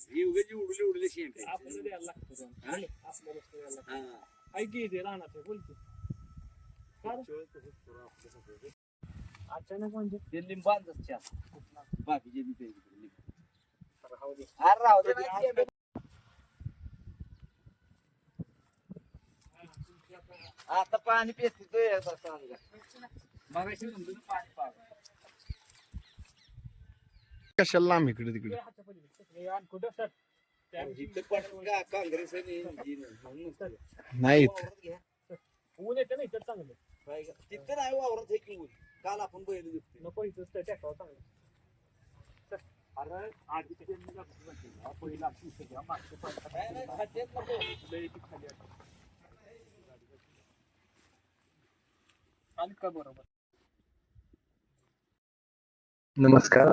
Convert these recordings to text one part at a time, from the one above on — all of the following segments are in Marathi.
ही उगाच उडले उडले आहे. आपल्याला द्यायला लागतं. हा? आपल्या वस्तू द्यायला लागतं. हा. ऐक ते राहणार ते? अचानक म्हणजे ते लिंबांचं चहा. बाकीचे बी लिंब. राहू दे. अरे राहू दे, शेण आहे. आता पाणी म्हणलं ना पाणी पाहा कशाला लांब इकडे तिकडे ते हातच्या पलीकडे. हे आण कुठं सर? त्या इथं पण का- काँग्रेस आणि इंजिन कशाला लांब इकडे तिकडे घ्या. ऊन येतं ना इथं चांगलं काय तिथं नाही वावरात एक ऊन. काल आपण बैल नको इथं ट्रॅक्टर चांगलं अरे आधी तिथे मी पहिला खाली का बरोबर नमस्कार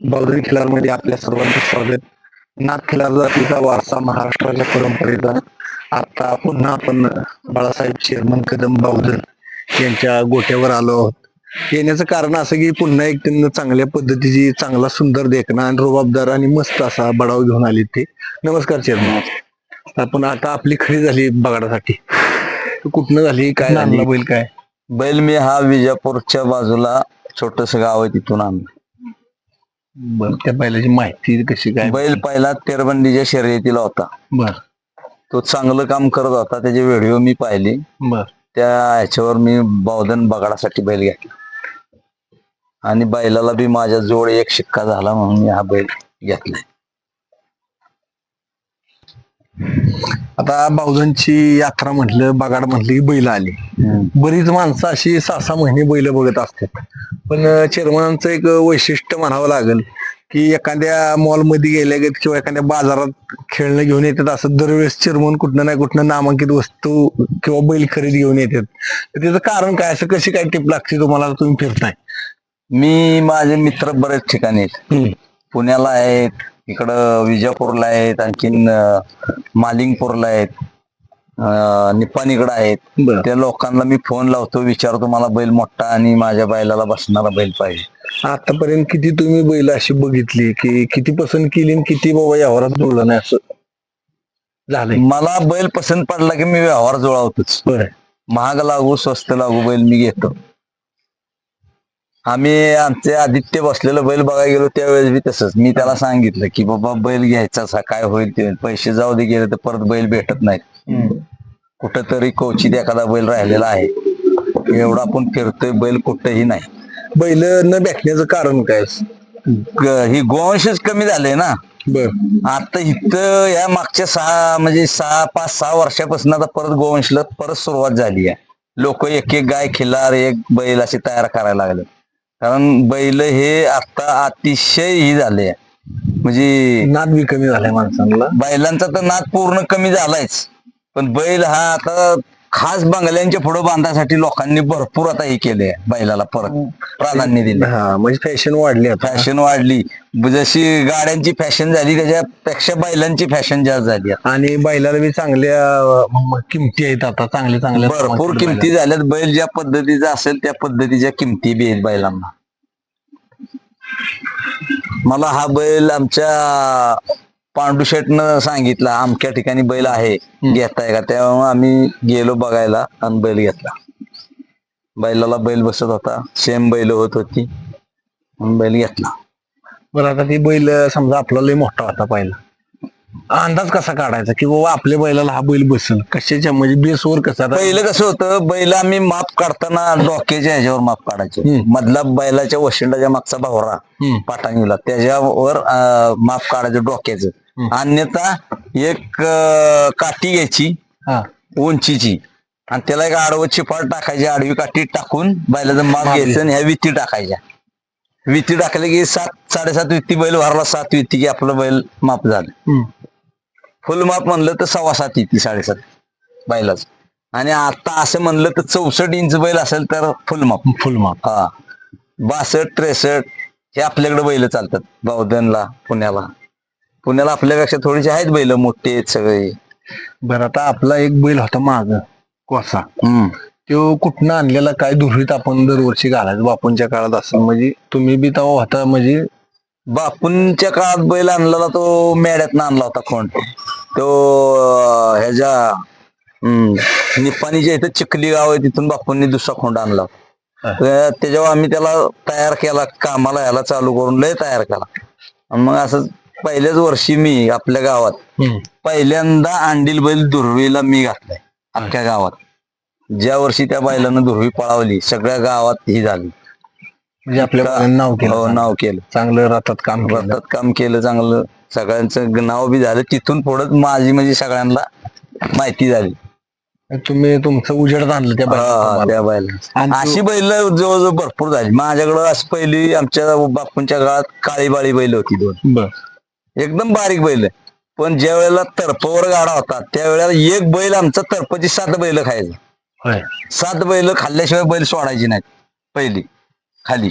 बौद्धिक खिलारमध्ये आपल्या सर्वांचं स्वागत. नाथ खिलार जातीचा वारसा महाराष्ट्राच्या परंपरेचा. आता पुन्हा आपण बाळासाहेब चेअरमन कदम बावधन यांच्या गोट्यावर आलो आहोत. येण्याचं कारण असं की पुन्हा एक त्यांना चांगल्या पद्धतीची चांगला सुंदर देखणा आणि रुबाबदार आणि मस्त असा बडाव घेऊन आले ते. नमस्कार चेअरमन. आपण आता आपली खरी झाली बगाडासाठी कुठनं झाली? काय झाली? आणला बैल काय? बैल मी हा विजापूरच्या बाजूला छोटस गाव आहे तिथून आणलं. बर त्या बैलाची माहिती कशी काय? बैल पहिला तेरबंदीच्या शर्यतीला होता. बर. तो चांगलं काम करत होता त्याचे व्हिडिओ मी पाहिले. बर. त्या ह्याच्यावर मी बौद्धन बगाडासाठी बैल घेतला. आणि बैलाला बी माझ्या जोड एक शिक्का झाला म्हणून मी हा बैल घेतलाय. आता बावधनची यात्रा म्हटलं बगाड म्हटलं की बैल आली. बरीच माणसं अशी सहा सहा महिने बैल बघत असतात. पण चेअरमनांचं एक वैशिष्ट्य म्हणावं लागेल की एखाद्या मॉलमध्ये गेल्या किंवा एखाद्या बाजारात खेळणं घेऊन येतात असं दरवेळेस चेअरमन कुठनं नाही कुठनं नामांकित वस्तू किंवा बैल खरेदी घेऊन येतात. तर त्याचं कारण काय? असं कशी काय टिप लागते तुम्हाला? तुम्ही फिरताय. मी माझे मित्र बरेच ठिकाणी आहेत. पुण्याला आहेत इकडं विजापूरला आहेत आणखीन मालिंगपूरला आहेत निपाणीकडे आहेत. त्या लोकांना मी फोन लावतो विचारतो मला बैल मोठा आणि माझ्या बैलाला बसणारा बैल पाहिजे. आतापर्यंत किती तुम्ही बैल अशी बघितली की किती पसंत केली किती बाबा यावरात जुळलं नाही असं झालंय? मला बैल पसंत पडला की मी व्यवहार जुळवतोच. बरं. महाग लागू स्वस्त लागू बैल मी घेतो. आम्ही आमचे आदित्य बसलेलं बैल बघायला गेलो त्यावेळेस बी तसंच. मी त्याला सांगितलं की बाबा बैल घ्यायचा काय होईल ते. पैसे जाऊ दे गेले तर परत बैल भेटत नाहीत. कुठंतरी कवचित एखादा बैल राहिलेला आहे. एवढा आपण फिरतोय बैल कुठंही नाही. बैल न भेटण्याचं कारण काय? ही गोवंशच कमी झाले ना. बर. आता इथं या मागच्या सहा म्हणजे सहा पाच सहा वर्षापासून आता परत गोवंशला परत सुरुवात झाली आहे. लोक एक एक गाय खिल्लार एक बैल असे तयार करायला लागले कारण बैल हे आता अतिशय ही झाले. म्हणजे नाद बी कमी झालाय माणसांना. बैलांचा तर नाद पूर्ण कमी झालायच. पण बैल हा आता खास बंगल्यांच्या पुढे बांधायसाठी लोकांनी भरपूर आता हे केले बैलाला परत प्राधान्य दिले हा म्हणजे फॅशन वाढली आता. फॅशन वाढली. जशी गाड्यांची फॅशन झाली त्याच्यापेक्षा बैलांची फॅशन जास्त झाली आता. आणि बैलाला बी चांगल्या अं, किमती आहेत आता चांगल्या चांगल्या भरपूर किमती झाल्यात. बैल ज्या पद्धतीचा असेल त्या पद्धतीच्या किमती बी आहेत बैलांना. मला हा बैल आमच्या पांडू शेटनं सांगितलं अमक्या ठिकाणी बैल आहे घेताय का? तेव्हा आम्ही गेलो बघायला आणि बैल घेतला. बैलाला बैल बसत होता सेम बैल होत होती बैल घेतला. बरं आता ती बैल समजा आपला लय मोठा होता पहिला. अंदाज कसा काढायचा की बाबा आपल्या बैलाला हा बैल बसल? कशाच्या? म्हणजे बेसवर कसा पहिलं कसं होतं बैल आम्ही माप काढताना डोक्याच्या ह्याच्यावर माप काढायचे. मधला बैलाच्या वशिंडाच्या मागचा भावरा. पाटांगीला त्याच्यावर माप काढायचं डोक्याचं. अन्यथा एक अं, काठी घ्यायची हा. उंचीची. आणि त्याला एक आडवं चिपाट टाकायची आडवी काठी टाकून बैलाचं माप माप घ्यायचं आणि ह्या वित्ती टाकायच्या. वित्ती टाकल्या की सात साडेसात वित्ती बैल भरला सात वित्ती की आपलं बैल माप झालं. हम्म. फुल माप म्हणलं तर सव्वा सात येते साडेसात बैलाच. आणि आता असं म्हणलं तर चौसष्ट इंच बैल असेल तर फुल माप. फुल माप. हा. बासष्ट त्रेसष्ट हे आपल्याकडे बैल चालतात बावधनला पुण्याला. पुण्याला आपल्यापेक्षा थोडीशी आहेत बैल मोठे आहेत सगळे. बरं आता आपला एक बैल होता माग कोसा. हम्म. तो कुठनं आणलेला काय दुरीत आपण दरवर्षी घालायचं बापूंच्या काळात असं? म्हणजे तुम्ही बी तेव्हा होता म्हणजे बापूंच्या काळात बैल आणलेला तो मेड्यात आणला होता खोंड तो ह्याच्या निपाणीच्या इथं चिखली गाव आहे तिथून बापूंनी दुसरा खोंड आणला होता. त्याच्यावर आम्ही त्याला तयार केला कामाला ह्याला चालू करून लय तयार केला. आणि मग असं पहिल्याच वर्षी मी आपल्या गावात पहिल्यांदा अंडील बैल दुर्वीला मी घातलाय अख्ख्या गावात. ज्या वर्षी त्या बैलानं दुर्वी पळावली सगळ्या गावात ही झाली. म्हणजे आपल्या बैलांना नाव हो केलं नाव केलं. चांगलं राहतात काम केलं. रथात काम केलं चांगलं. सगळ्यांचं नाव बी झालं. तिथून पुढं माझी म्हणजे सगळ्यांना माहिती झाली. तुम्ही तुमचं उजेड आणलं त्या हा, बैलाला. त्या आणि बैला तो- अशी बैल जवळजवळ भरपूर झाली. माझ्याकडं असं पहिली आमच्या बापूंच्या काळात काळी बाळी बैल होती दोन. बर. एकदम बारीक बैल पण ज्या वेळेला तर्फवर गाडा होता त्यावेळेला एक बैल आमचा तर्फची सात बैल खायचा. सात बैल खाल्ल्याशिवाय बैल सोडायची नाहीत पहिली. खाली.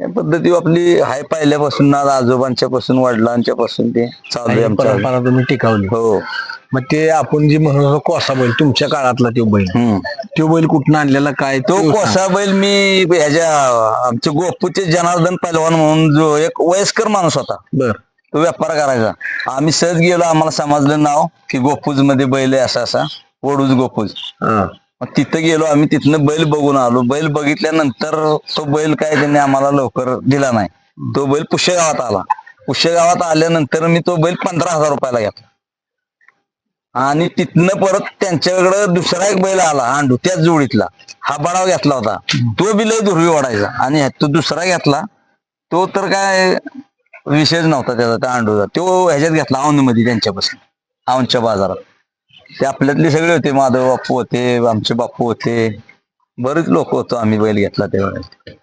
या पद्धती आपली हाय पहिल्यापासून ना आजोबांच्या पासून वडिलांच्या पासून ते चालू आहे आमच्या टिकावली. हो. मग ते आपण जे म्हणत कोसा बैल तुमच्या काळातला तो बैल. तो बैल कुठून आणलेला काय? तो. कोसा बैल मी ह्याच्या आमच्या गोपूचे जनार्दन पैलवान म्हणून जो एक वयस्कर माणूस होता. बर. तो व्यापार करायचा. आम्ही सहज गेलो आम्हाला समजलं नाव की गोपूजमध्ये बैल आहे असा असा. वडूज गोपूज. हा. मग तिथं गेलो आम्ही तिथनं बैल बघून आलो. बैल बघितल्यानंतर तो बैल काय त्यांनी आम्हाला लवकर दिला नाही. तो बैल पुष्य गावात आला. पुष्य गावात आल्यानंतर मी तो बैल पंधरा हजार रुपयाला घेतला. आणि तिथनं परत त्यांच्याकडं दुसरा एक बैल आला आंडू त्याच जोडीतला. हा बडाव घेतला होता. तो बी लय दुर्वी ओढायचा आणि तो दुसरा घेतला तो तर काय विषयच नव्हता त्याचा त्या आंडूचा तो ह्याच्यात घेतला औंधमध्ये त्यांच्यापासून औंधच्या बाजारात. ते आपल्यातले सगळे होते माधव बापू होते आमचे बापू होते. बरेच लोक होतो आम्ही बैल घेतला त्यावेळेस.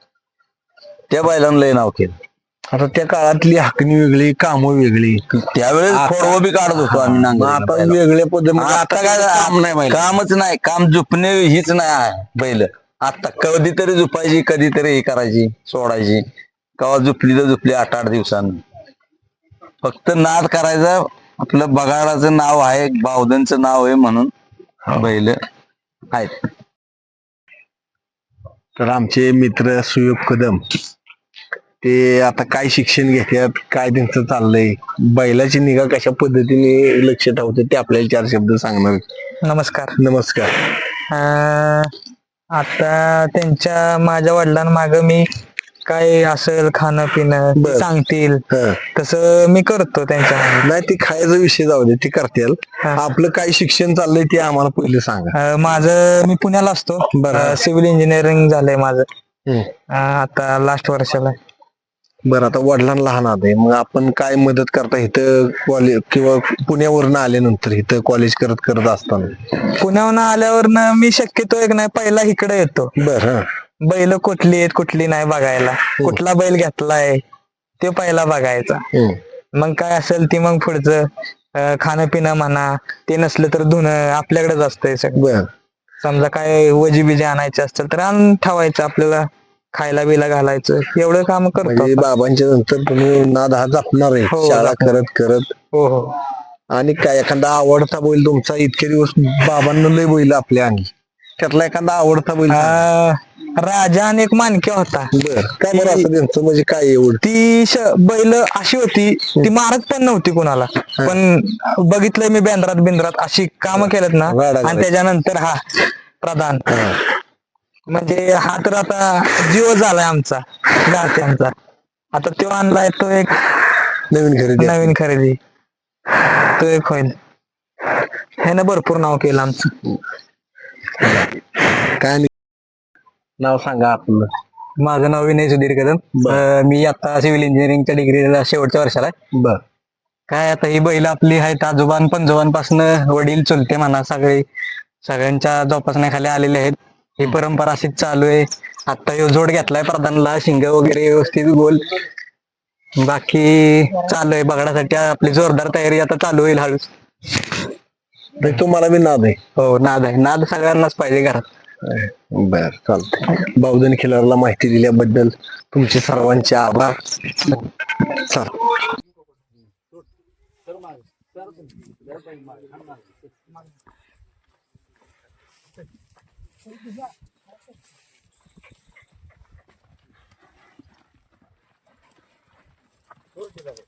त्या बैलांना लय नाव केलं. आता त्या काळातली हाकणी वेगळी कामं वेगळी. त्यावेळेस आता- खोडवं बी काढत होतो आम्ही मग नांगर आता वेगळ्या पद्धतीने आता काय काम नाही बैल कामच नाही. काम झुपणे हीच नाही आहे बैल आता कधीतरी झुपायची कधीतरी हे करायची सोडायची. कवा झुपली तर झुपली आठ आठ दिवसांनी. फक्त नाद करायचा. आपलं बगाडाचं नाव आहे बावधनचं नाव आहे म्हणून बैल आहेत. तर आमचे मित्र सुयोग कदम. ते आता काय शिक्षण घेतात काय त्यांचं चाललंय बैलाची निगा कशा पद्धतीने लक्ष ठेवते ते आपल्याला चार शब्द सांगणार आहेत. नमस्कार नमस्कार अं, आता त्यांच्या माझ्या वडिलांमाग मी काय असेल खाणं पिणं ते बर. सांगतील हं. तसं मी करतो त्यांच्या मागे. नाही ते खायचा विषय जाऊ दे ते करतील हा. आपलं काय शिक्षण चाललंय ते आम्हाला पहिले सांगा अं, माझं मी पुण्याला असतो बरं. सिव्हिल इंजिनिअरिंग झालंय माझं हं. अं, आता लास्ट वर्षाला बरं आता वडिलांना लहान आहे मग आपण काय मदत करता इथं कॉलेज किंवा पुण्यावरनं आल्यानंतर इथं कॉलेज करत करत असताना? पुण्याहून आल्यावर मी शक्यतो एक नाही पहिला इकडे येतो. बर बैल कुठली आहेत कुठली नाही बघायला. कुठला बैल घेतलाय ते पहिला बघायचा. हं. मग काय असेल ती मग पुढचं अं, खाणं पिणं म्हणा ते नसलं तर धुणं आपल्याकडेच असतंय सगळं. बर. समजा काय वजी बिजी आणायचे असतील तर आणून ठेवायचं आपल्याला. खायला बिला घालायचं. एवढं काम करतो म्हणजे. बाबांच्या नंतर तुम्ही नाद हा जपणार आहे. हो, शाळा जपणार. करत करत. हो हो. आणि काय एखादा आवडता बैल तुमचा इतके दिवस बाबांना लय बैल आपल्या अंगी त्यातला एखादा आवडता बैल राजा आणि एक मानक्या होता. बर काय बरं असं त्यांचं? म्हणजे काय एवढं? ती श- बैल अशी होती ती मारत पण नव्हती कुणाला. पण बघितलंय मी बेंद्रात बिंद्रात अशी कामं केलेत ना. आणि करायची. त्याच्यानंतर हा प्रधान. हा. म्हणजे हा तर आता जीव झालाय आमचा घाट्यांचा आता तो आणलाय तो एक नवीन खरेदी. नवीन खरेदी. तो एक होईल. ह्यानं भरपूर नाव केलं आमचं. काय नाव सांगा आपलं. माझं नाव विनय सुधीर कदम. अं, मी आता सिव्हिल इंजिनिअरिंगच्या डिग्रीला शेवटच्या वर्षाला आहे. बर. काय आता ही बैल आपली आहेत आजोबान पंजोबांपासून वडील चुलते म्हणा सगळे सगळ्यांच्या जोपासण्याखाली आलेले आहेत. ही परंपरा अशीच चालू आहे. आता ह्यो जोड घेतलाय प्रधानला. शिंग वगैरे व्यवस्थित गोल. बाकी चालू आहे बघण्यासाठी. आपली जोरदार तयारी आता चालू होईल हळू नाही, तुम्हाला बी नाद आहे. हो नाद आहे. नाद सगळ्यांनाच पाहिजे घरात. बर चालतंय. बावधन खिलारला माहिती दिल्याबद्दल तुमचे सर्वांचे आभार. चल. Thank you.